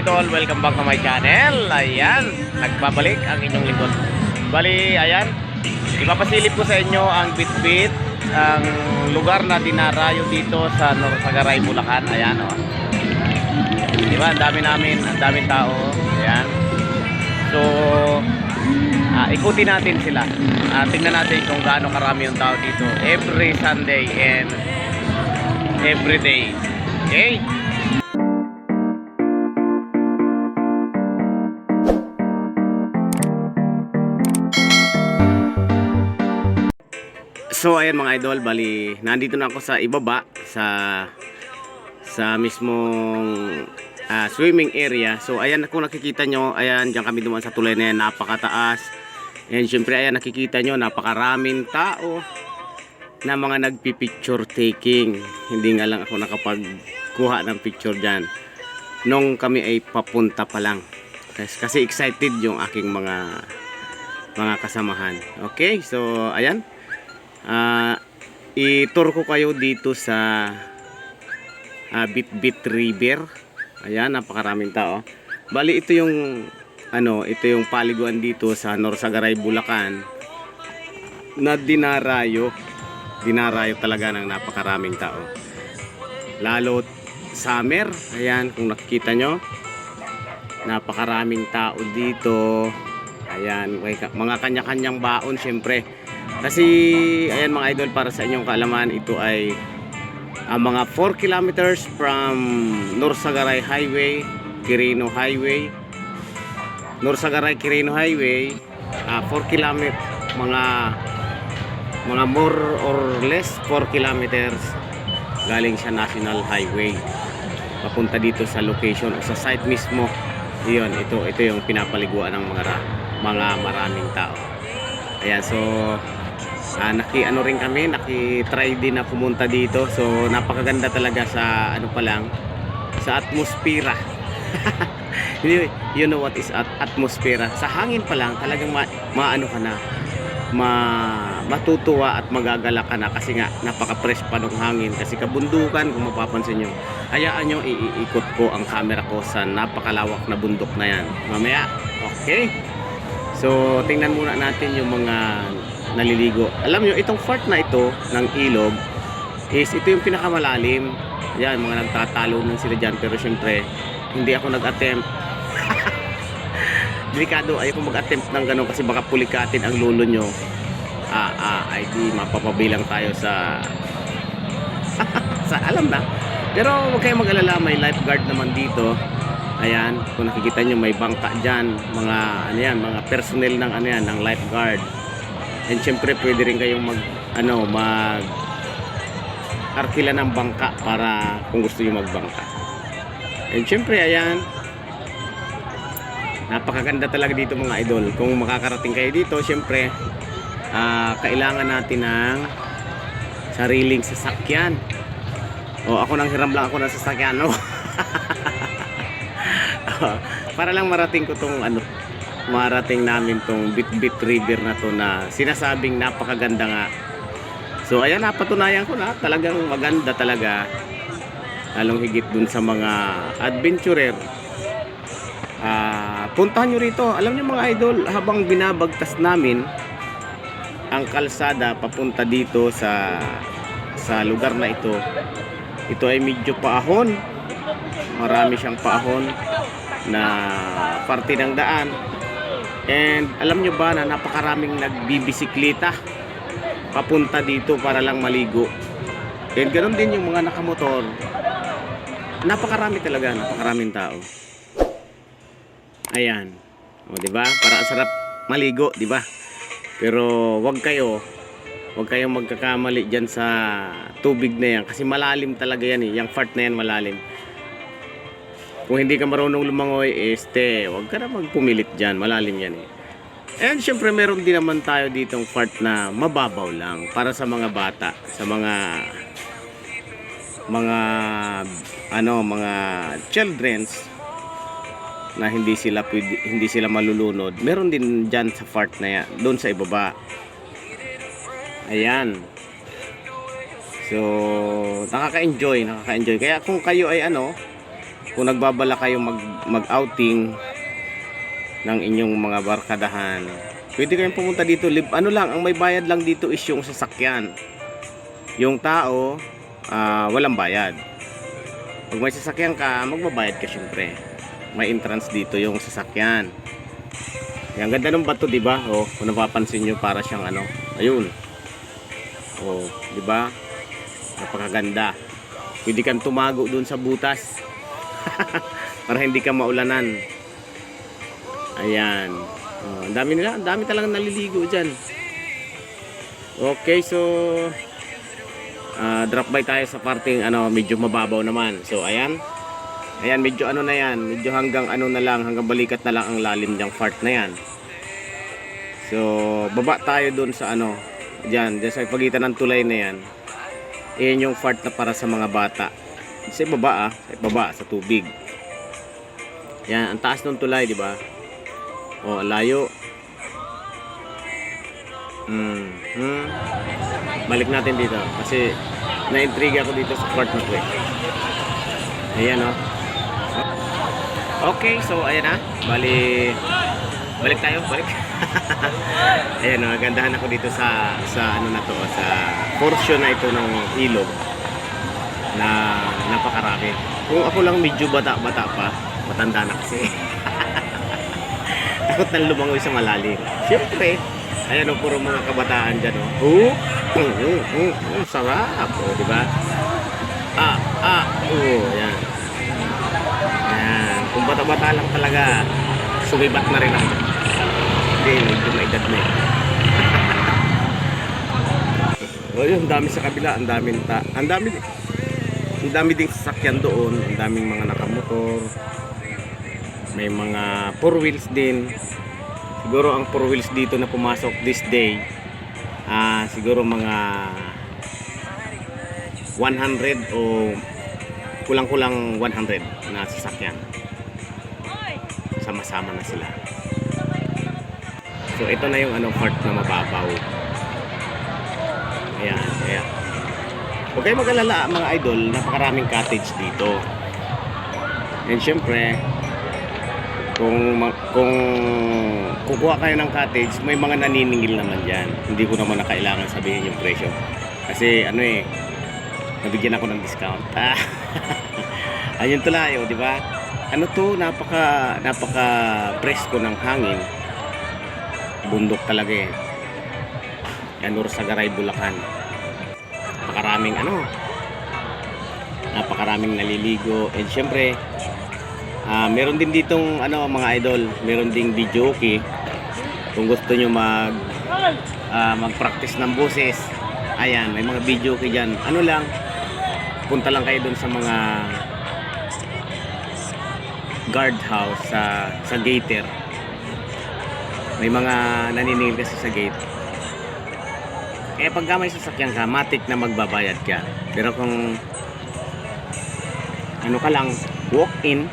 mga idol, welcome back to my channel. Ayan, nagbabalik ang inyong lingkod. Bali, ayan, ipapasilip ko sa inyo ang bitbit, ang lugar na dinarayo dito sa Norsagaray, Bulacan. Ayan, oh. Di ba, ang dami namin, ang daming tao. Ayan. So, ah, ikutin natin sila. Ah, tingnan natin kung gaano karami yung tao dito every Sunday and every day. Okay? So ayan mga idol, bali nandito na ako sa ibaba sa sa mismong ah, swimming area. So ayan kung nakikita nyo, ayan diyan kami dumaan sa tulay na yan, napakataas. And syempre ayan nakikita nyo, napakaraming tao na mga nagpi-picture taking. Hindi nga lang ako nakapagkuha ng picture diyan. Nung kami ay papunta pa lang. Kasi, kasi excited yung aking mga mga kasamahan. Okay, so ayan. Ah, i-tour ko kayo dito sa ah, Bitbit River. Ayan, napakaraming tao. Bali ito yung ano, ito yung paliguan dito sa Norsagaray, Bulacan na dinarayo. Dinarayo talaga ng napakaraming tao. Lalo summer, ayan kung nakikita nyo. Napakaraming tao dito. Ayan, mga kanya-kanyang baon syempre. Kasi ayan mga idol para sa inyong kaalaman ito ay ang mga 4 kilometers from Norsagaray Highway, Quirino Highway. Norsagaray Quirino Highway, ah, 4 kilometers mga mga more or less 4 kilometers galing sa National Highway papunta dito sa location o sa site mismo. Iyon, ito ito yung pinapaliguan ng mga mga maraming tao. Ayan, so ah, naki ano rin kami, naki-try din na pumunta dito. So napakaganda talaga sa ano pa lang sa atmosphere. you, you know what is at atmosphere. Sa hangin pa lang talagang ma, maano ka na ma matutuwa at magagala ka na kasi nga napaka-fresh pa ng hangin kasi kabundukan kung mapapansin nyo hayaan nyo iikot ko ang camera ko sa napakalawak na bundok na yan mamaya okay so tingnan muna natin yung mga naliligo. Alam nyo itong part na ito ng ilog is ito yung pinakamalalim. Yan mga nagtatalo nun sila dyan. Pero syempre hindi ako nag-attempt. Delikado ayoko mag-attempt ng ganun kasi baka pulikatin ang lulo nyo. Ah, ah, ay di mapapabilang tayo sa sa alam na. Pero huwag kayong mag-alala may lifeguard naman dito. Ayan kung nakikita nyo may bangka dyan. Mga ano yan mga personnel ng ano yan ng lifeguard and syempre pwede rin kayong mag ano mag arkila ng bangka para kung gusto nyo magbangka. And syempre ayan napakaganda talaga dito mga idol. Kung makakarating kayo dito syempre ah, kailangan natin ng sariling sasakyan. O ako nang hiram lang ako ng sasakyan no? para lang marating ko tong ano marating namin tong Bitbit River na to na sinasabing napakaganda nga so ayan napatunayan ko na talagang maganda talaga lalong higit dun sa mga adventurer Ah, puntahan nyo rito. Alam nyo mga idol, habang binabagtas namin ang kalsada papunta dito sa sa lugar na ito. Ito ay medyo paahon. Marami siyang paahon na parte ng daan. And alam nyo ba na napakaraming nagbibisikleta papunta dito para lang maligo. And ganoon din yung mga nakamotor. Napakarami talaga, napakaraming tao. Ayan. O, di ba? Para sarap maligo, di ba? Pero wag kayo, wag kayong magkakamali diyan sa tubig na yan kasi malalim talaga yan eh. Yung part na yan malalim. Kung hindi ka marunong lumangoy, este, wag ka na magpumilit diyan, malalim yan eh. And syempre meron din naman tayo ditong part na mababaw lang para sa mga bata, sa mga mga ano, mga childrens na hindi sila hindi sila malulunod. Meron din diyan sa part na yan, doon sa ibaba. Ayan. So, nakaka-enjoy, nakaka-enjoy. Kaya kung kayo ay ano, kung nagbabala kayo mag, mag-outing ng inyong mga barkadahan, pwede kayong pumunta dito. Ano lang, ang may bayad lang dito is yung sasakyan. Yung tao, ah, walang bayad. Pag may sasakyan ka, magbabayad ka syempre. May entrance dito yung sasakyan. Yan, ganda ng bato, di ba? Oh, kung napapansin nyo, para siyang ano, ayun. Oh, di ba? Napakaganda. Pwede kang tumago doon sa butas. para hindi ka maulanan. Ayan. Oh, ang dami nila, ang dami talagang naliligo diyan. Okay, so ah, drop by tayo sa parting ano, medyo mababaw naman. So, ayan. Ayan, medyo ano na yan. Medyo hanggang ano na lang, hanggang balikat na lang ang lalim niyang part na yan. So, baba tayo dun sa ano, diyan, diyan sa pagitan ng tulay na yan. Iyan yung part na para sa mga bata. Sa baba ah, sa baba sa tubig. Yan, ang taas ng tulay, di ba? Oh, layo. Hmm. hmm. Balik natin dito kasi na-intriga ako dito sa part na to eh. Ayan oh. Okay, so ayan na. Bali balik tayo, balik. ayan oh, gandahan ako dito sa sa ano na to, sa portion na ito ng ilog na napakarami. Kung ako lang medyo bata-bata pa, matanda na kasi. Takot na lumangoy sa malalim. Siyempre, ayan o, puro mga kabataan dyan o. Oh, mm, mm, mm, mm, sarap. O, di ba? Ah, ah, oh, ayan. Ayan. Kung bata-bata lang talaga, sumibat na rin ako. Hindi, medyo may edad na eh. Oh, yun, dami sa kabila, ang daming ta, ang dami, ang dami ding sasakyan doon, ang daming mga nakamotor, may mga four wheels din. Siguro ang four wheels dito na pumasok this day, ah siguro mga 100 o kulang-kulang 100 na sasakyan. Sama-sama na sila. So ito na yung ano part na mababaw. Ayan. Huwag kayong mag-alala mga idol, napakaraming cottage dito. And syempre, kung kung kukuha kayo ng cottage, may mga naniningil naman diyan. Hindi ko naman na kailangan sabihin yung presyo. Kasi ano eh, nabigyan ako ng discount. Ayun tulayo, di ba? Ano to, napaka napaka presko ng hangin. Bundok talaga eh. Yan Sagaray, Bulacan. Napakaraming ano, napakaraming naliligo and syempre Ah, meron din ditong ano mga idol, meron ding video okay. Kung gusto nyo mag ah, mag-practice ng boses, ayan, may mga video okay diyan. Ano lang, punta lang kayo dun sa mga guard house sa sa gater. May mga naniningil kasi sa gate. Eh pagka may sasakyan ka, matik na magbabayad ka. Pero kung ano ka lang, walk in,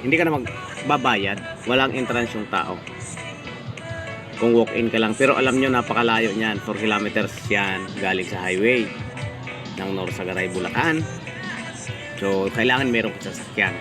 hindi ka na magbabayad, walang entrance yung tao. Kung walk-in ka lang. Pero alam nyo, napakalayo niyan. 4 kilometers yan galing sa highway ng Norsagaray, Bulacan. So, kailangan meron ka sasakyan.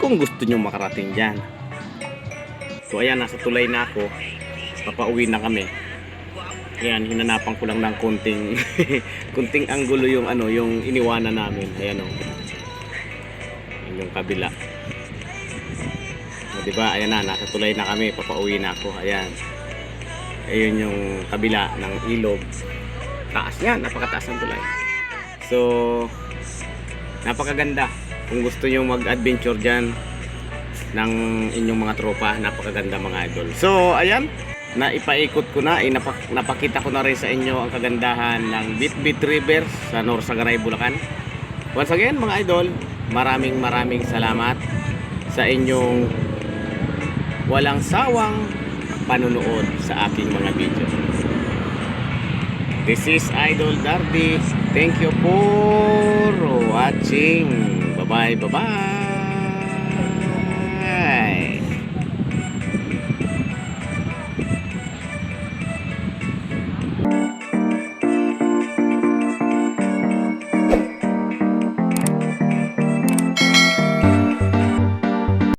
Kung gusto nyo makarating dyan. So, ayan, nasa tulay na ako. Papauwi na kami. Ayan, hinanapan ko lang ng konting konting anggulo yung ano, yung iniwanan namin. Ayan oh. Yan yung kabila. O, diba? Ayan na, nasa na kami. Papauwi na ako. Ayan. Ayun yung kabila ng ilog. Taas yan. Napakataas ng tulay. So, napakaganda. Kung gusto nyo mag-adventure dyan ng inyong mga tropa, napakaganda mga idol. So, ayan. Naipaikot ko na, eh, napak- napakita ko na rin sa inyo ang kagandahan ng Bitbit River sa Norsagaray, Bulacan. Once again, mga idol, maraming maraming salamat sa inyong walang sawang panunood sa aking mga video. This is Idol Darby. Thank you for watching. Bye-bye, bye-bye.